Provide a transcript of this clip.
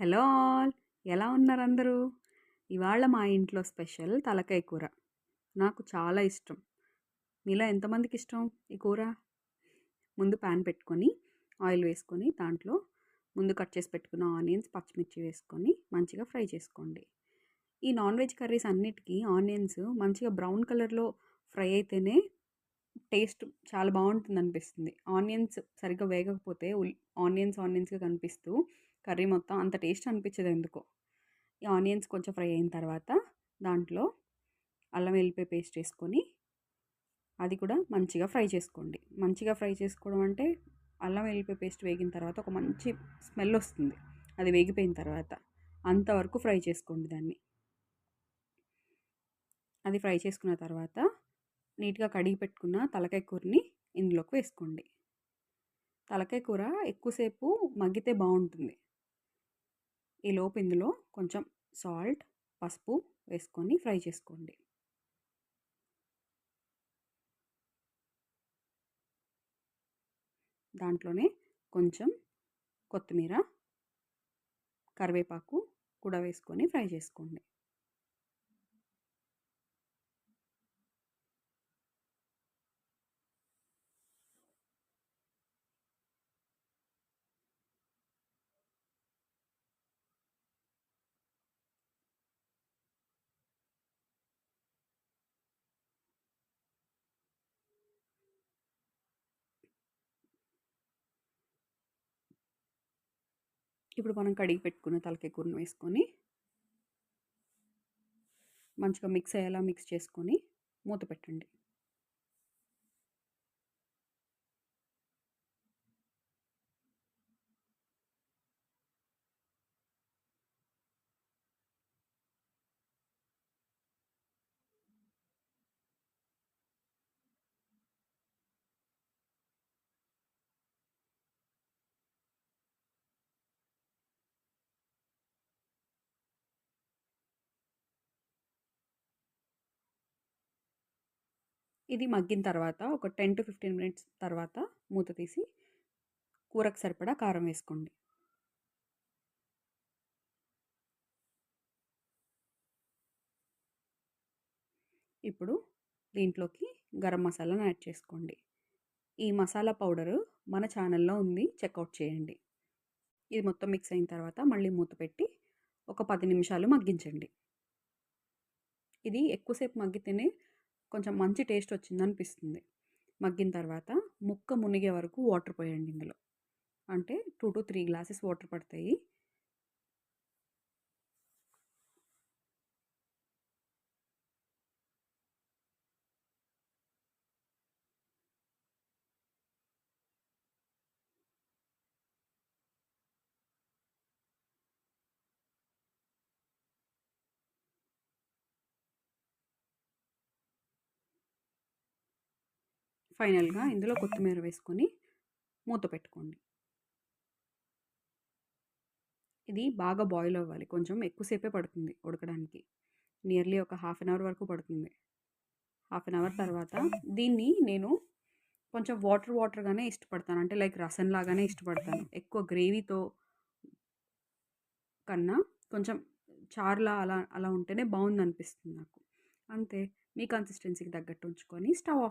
Hello all. ఎలా ఉన్నారు అందరూ ఇవాళ మా ఇంట్లో స్పెషల్ తలకాయ కూర. నాకు చాలా ఇష్టం. మీలో ఎంతమందికి ఇష్టం ఈ కూర? ముందు ప్యాన్ పెట్టుకొని ఆయిల్ వేసుకొని దాంట్లో ముందు కట్ చేసి పెట్టుకున్న ఆనియన్స్ పచ్చిమిర్చి వేసుకొని మంచిగా ఫ్రై చేసుకోండి. ఈ నాన్ వెజ్ కర్రీస్ అన్నిటికీ ఆనియన్స్ మంచిగా బ్రౌన్ కలర్లో ఫ్రై అయితేనే టేస్ట్ చాలా బాగుంటుంది అనిపిస్తుంది ఆనియన్స్ సరిగ్గా వేగకపోతే ఆనియన్స్ ఆనియన్స్గా కనిపిస్తూ కర్రీ మొత్తం అంత టేస్ట్ అనిపించదు ఎందుకో. ఈ ఆనియన్స్ కొంచెం ఫ్రై అయిన తర్వాత దాంట్లో అల్లం వెల్లిపాయ పేస్ట్ వేసుకొని అది కూడా మంచిగా ఫ్రై చేసుకోండి. మంచిగా ఫ్రై చేసుకోవడం అంటే అల్లం వెల్లిపాయ పేస్ట్ వేగిన తర్వాత ఒక మంచి స్మెల్ వస్తుంది. అది వేగిపోయిన తర్వాత అంతవరకు ఫ్రై చేసుకోండి దాన్ని. అది ఫ్రై చేసుకున్న తర్వాత నీట్గా కడిగి పెట్టుకున్న తలకాయ కూరని ఇందులోకి వేసుకోండి. తలకాయ కూర ఎక్కువసేపు మగ్గితే బాగుంటుంది. ఈ లోపు ఇందులో కొంచెం సాల్ట్ పసుపు వేసుకొని ఫ్రై చేసుకోండి. దాంట్లోనే కొంచెం కొత్తిమీర కరివేపాకు కూడా వేసుకొని ఫ్రై చేసుకోండి. ఇప్పుడు మనం కడిగి పెట్టుకున్న తలకాయ కూరను వేసుకొని మంచిగా మిక్స్ అయ్యేలా మిక్స్ చేసుకొని మూత పెట్టండి. ఇది మగ్గిన తర్వాత ఒక టెన్ టు ఫిఫ్టీన్ మినిట్స్ తర్వాత మూత తీసి కూరకు సరిపడా కారం వేసుకోండి. ఇప్పుడు దీంట్లోకి గరం మసాలాను యాడ్ చేసుకోండి. ఈ మసాలా పౌడరు మన ఛానల్లో ఉంది చెక్అవుట్ చేయండి. ఇది మొత్తం మిక్స్ అయిన తర్వాత మళ్ళీ మూత పెట్టి ఒక పది నిమిషాలు మగ్గించండి. ఇది ఎక్కువసేపు మగ్గితేనే కొంచెం మంచి టేస్ట్ వచ్చింది అనిపిస్తుంది మగ్గిన తర్వాత ముక్క మునిగే వరకు వాటర్ పోయండి ఇందులో. అంటే two to three glasses water పడతాయి. ఫైనల్గా ఇందులో కొత్తిమీర వేసుకొని మూత పెట్టుకోండి. ఇది బాగా బాయిల్ అవ్వాలి. కొంచెం ఎక్కువసేపే పడుతుంది ఉడకడానికి. నియర్లీ ఒక హాఫ్ అన్ అవర్ వరకు పడుతుంది. హాఫ్ అన్ అవర్ తర్వాత దీన్ని నేను కొంచెం వాటర్ వాటర్గానే ఇష్టపడతాను. అంటే లైక్ రసం లాగానే ఇష్టపడతాను. ఎక్కువ గ్రేవీతో కన్నా కొంచెం చార్లా అలా అలా ఉంటేనే బాగుంది అనిపిస్తుంది నాకు. అంతే. మీ కన్సిస్టెన్సీకి తగ్గట్టు ఉంచుకొని స్టవ్ ఆఫ్